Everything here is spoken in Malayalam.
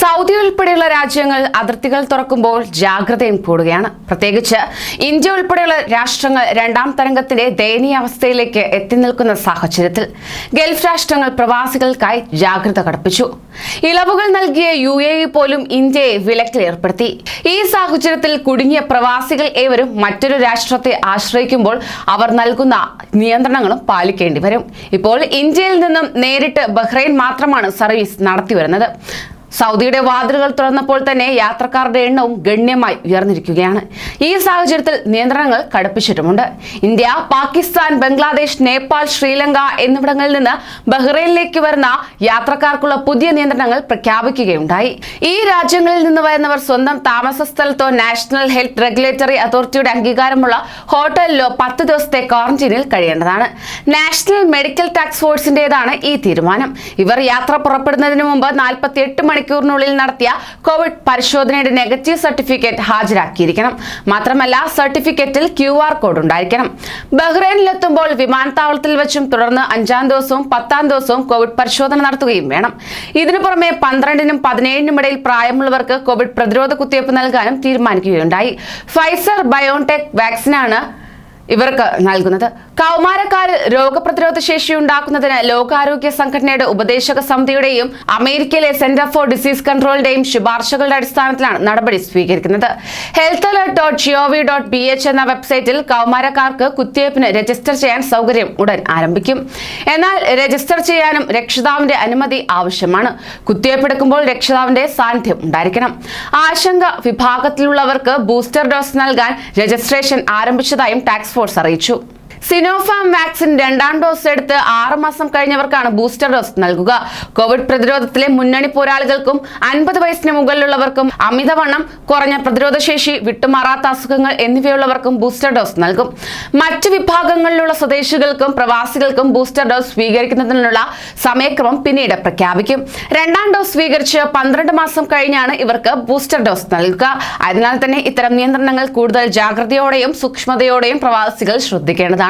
സൗദി ഉൾപ്പെടെയുള്ള രാജ്യങ്ങൾ അതിർത്തികൾ തുറക്കുമ്പോൾ ജാഗ്രതയും കൂടുകയാണ്. പ്രത്യേകിച്ച് ഇന്ത്യ ഉൾപ്പെടെയുള്ള രാഷ്ട്രങ്ങൾ രണ്ടാം തരംഗത്തിന്റെ ദയനീയ അവസ്ഥയിലേക്ക് എത്തി നിൽക്കുന്ന സാഹചര്യത്തിൽ ഗൾഫ് രാഷ്ട്രങ്ങൾ പ്രവാസികൾക്കായി ജാഗ്രത കടപ്പിച്ചു. ഇളവുകൾ നൽകിയ യു എ പോലും ഇന്ത്യയെ വിലക്കിൽ ഏർപ്പെടുത്തി. ഈ സാഹചര്യത്തിൽ കുടുങ്ങിയ പ്രവാസികൾ ഏവരും മറ്റൊരു രാഷ്ട്രത്തെ ആശ്രയിക്കുമ്പോൾ അവർ നൽകുന്ന നിയന്ത്രണങ്ങളും പാലിക്കേണ്ടി വരും. ഇപ്പോൾ ഇന്ത്യയിൽ നിന്നും നേരിട്ട് ബഹ്റൈൻ മാത്രമാണ് സർവീസ് നടത്തിവരുന്നത്. സൗദിയുടെ വാതിലുകൾ തുറന്നപ്പോൾ തന്നെ യാത്രക്കാരുടെ എണ്ണവും ഗണ്യമായി ഉയർന്നിരിക്കുകയാണ്. ഈ സാഹചര്യത്തിൽ നിയന്ത്രണങ്ങൾ കടുപ്പിച്ചിട്ടുമുണ്ട്. ഇന്ത്യ പാകിസ്ഥാൻ ബംഗ്ലാദേശ് നേപ്പാൾ ശ്രീലങ്ക എന്നിവിടങ്ങളിൽ നിന്ന് ബഹ്റൈനിലേക്ക് വരുന്ന യാത്രക്കാർക്കുള്ള പുതിയ നിയന്ത്രണങ്ങൾ പ്രഖ്യാപിക്കുകയുണ്ടായി. ഈ രാജ്യങ്ങളിൽ നിന്ന് വരുന്നവർ സ്വന്തം താമസ സ്ഥലത്തോ നാഷണൽ ഹെൽത്ത് റെഗുലേറ്ററി അതോറിറ്റിയുടെ അംഗീകാരമുള്ള ഹോട്ടലിലോ പത്ത് ദിവസത്തെ ക്വാറന്റീനിൽ കഴിയേണ്ടതാണ്. നാഷണൽ മെഡിക്കൽ ടാക്സ് ഫോഴ്സിന്റേതാണ് ഈ തീരുമാനം. ഇവർ യാത്ര പുറപ്പെടുന്നതിന് മുമ്പ് നാൽപ്പത്തി എട്ട് മണിക്കൂറിനുള്ളിൽ നടത്തിയ കോവിഡ് പരിശോധനയുടെ നെഗറ്റീവ് സർട്ടിഫിക്കറ്റ് ഹാജരാക്കിയിരിക്കണം. മാത്രമല്ല സർട്ടിഫിക്കറ്റിൽ ക്യു ആർ കോഡ് ഉണ്ടായിരിക്കണം. ബഹ്റൈനിലെത്തുമ്പോൾ വിമാനത്താവളത്തിൽ വെച്ചും തുടർന്ന് അഞ്ചാം ദിവസവും പത്താം ദിവസവും കോവിഡ് പരിശോധന നടത്തുകയും വേണം. ഇതിനു പുറമെ പന്ത്രണ്ടിനും പതിനേഴിനും ഇടയിൽ പ്രായമുള്ളവർക്ക് കോവിഡ് പ്രതിരോധ കുത്തിവയ്പ് നൽകാനും തീരുമാനിക്കുകയുണ്ടായി. ഫൈസർ ബയോടെക് വാക്സിനാണ് ഇവർക്ക് നൽകുന്നത്. കൗമാരക്കാരിൽ രോഗപ്രതിരോധ ശേഷി ഉണ്ടാക്കുന്നതിന് ലോകാരോഗ്യ സംഘടനയുടെ ഉപദേശക സമിതിയുടെയും അമേരിക്കയിലെ സെന്റർ ഫോർ ഡിസീസ് കൺട്രോളിന്റെയും ശുപാർശകളുടെ അടിസ്ഥാനത്തിലാണ് നടപടി സ്വീകരിക്കുന്നത്. Health alert dot G O V dot B H എന്ന വെബ്സൈറ്റിൽ കൗമാരക്കാർക്ക് കുത്തിവയ്പ്പിന് രജിസ്റ്റർ ചെയ്യാൻ സൗകര്യം ഉടൻ ആരംഭിക്കും. എന്നാൽ രജിസ്റ്റർ ചെയ്യാനും രക്ഷിതാവിന്റെ അനുമതി ആവശ്യമാണ്. കുത്തിവയ്പ്പ് എടുക്കുമ്പോൾ രക്ഷിതാവിന്റെ സാന്നിധ്യം ഉണ്ടായിരിക്കണം. ആശങ്ക വിഭാഗത്തിലുള്ളവർക്ക് ബൂസ്റ്റർ ഡോസ് നൽകാൻ രജിസ്ട്രേഷൻ ആരംഭിച്ചതായും ടാക്സ് ഫോഴ്സ് അറിയിച്ചു സിനോഫാം വാക്സിൻ രണ്ടാം ഡോസ് എടുത്ത് ആറ് മാസം കഴിഞ്ഞവർക്കാണ് ബൂസ്റ്റർ ഡോസ് നൽകുക. കോവിഡ് പ്രതിരോധത്തിലെ മുന്നണി പോരാളികൾക്കും അൻപത് വയസ്സിന് മുകളിലുള്ളവർക്കും അമിതവണ്ണം കുറഞ്ഞ പ്രതിരോധശേഷി വിട്ടുമാറാത്ത അസുഖങ്ങൾ എന്നിവയുള്ളവർക്കും ബൂസ്റ്റർ ഡോസ് നൽകും. മറ്റ് വിഭാഗങ്ങളിലുള്ള സ്വദേശികൾക്കും പ്രവാസികൾക്കും ബൂസ്റ്റർ ഡോസ് സ്വീകരിക്കുന്നതിനുള്ള സമയക്രമം പിന്നീട് പ്രഖ്യാപിക്കും. രണ്ടാം ഡോസ് സ്വീകരിച്ച് പന്ത്രണ്ട് മാസം കഴിഞ്ഞാണ് ഇവർക്ക് ബൂസ്റ്റർ ഡോസ് നൽകുക. അതിനാൽ തന്നെ ഇത്തരം നിയന്ത്രണങ്ങൾ കൂടുതൽ ജാഗ്രതയോടെയും സൂക്ഷ്മതയോടെയും പ്രവാസികൾ ശ്രദ്ധിക്കേണ്ടതാണ്.